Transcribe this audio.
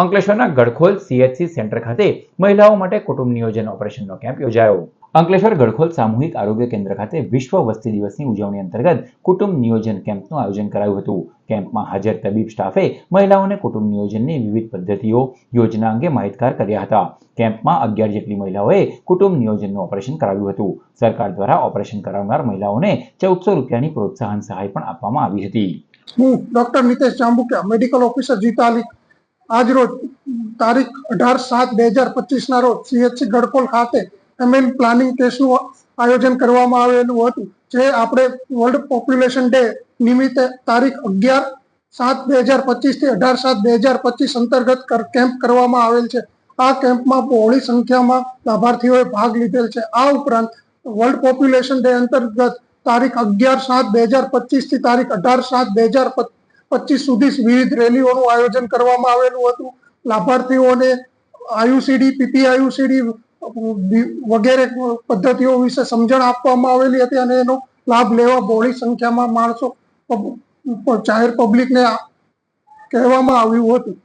અંકલેશ્વરના Gadkhol CHC centre ખાતે મહિલાઓ માટે કુટુંબ નિયોજન ઓપરેશનનો કેમ્પ યોજાયો. અંકલેશ્વર ગડખોલ સામૂહિક આરોગ્ય કેન્દ્ર ખાતે વિશ્વ વસ્તી દિવસની ઉજવણી અંતર્ગત કુટુંબ નિયોજન કેમ્પનું આયોજન કરાયું હતું. કેમ્પમાં હાજર તબીબ સ્ટાફે મહિલાઓને કુટુંબ નિયોજનની વિવિધ પદ્ધતિઓ, યોજના અંગે માહિતગાર કર્યા હતા. કેમ્પમાં અગિયાર જેટલી મહિલાઓએ કુટુંબ નિયોજનનું ઓપરેશન કરાવ્યું હતું. સરકાર દ્વારા ઓપરેશન કરાવનાર મહિલાઓને ચૌદસો રૂપિયાની પ્રોત્સાહન સહાય પણ આપવામાં આવી હતી. હું doctor Nitesh Chambukiya medical officer Jitali આજ રોજ તારીખ અઢાર સાત બે હજાર પચીસના રોજ સીએચસી ગડકોલ ખાતે એમએન પ્લાનિંગ ટેસ્ટનું આયોજન કરવામાં આવેલું હતું, જે આપણે વર્લ્ડ પોપ્યુલેશન ડે નિમિત્તે તારીખ અગિયાર સાત બે હજાર પચીસથી અઢાર સાત બે હજાર પચીસ અંતર્ગત કેમ્પ કરવામાં આવેલ છે. આ કેમ્પમાં બહોળી સંખ્યામાં લાભાર્થીઓએ ભાગ લીધેલ છે. આ ઉપરાંત વર્લ્ડ પોપ્યુલેશન ડે અંતર્ગત તારીખ અગિયાર સાત બે હજાર પચીસથી તારીખ અઢાર સાત બે હજાર પચીસ સુધી વિવિધ રેલીઓનું આયોજન કરવામાં આવેલું હતું. લાભાર્થીઓને આયુસીડી, પીપીઆયુસીડી વગેરે પદ્ધતિઓ વિશે સમજણ આપવામાં આવેલી હતી અને એનો લાભ લેવા બહોળી સંખ્યામાં માણસો જાહેર પબ્લિકને કહેવામાં આવ્યું હતું.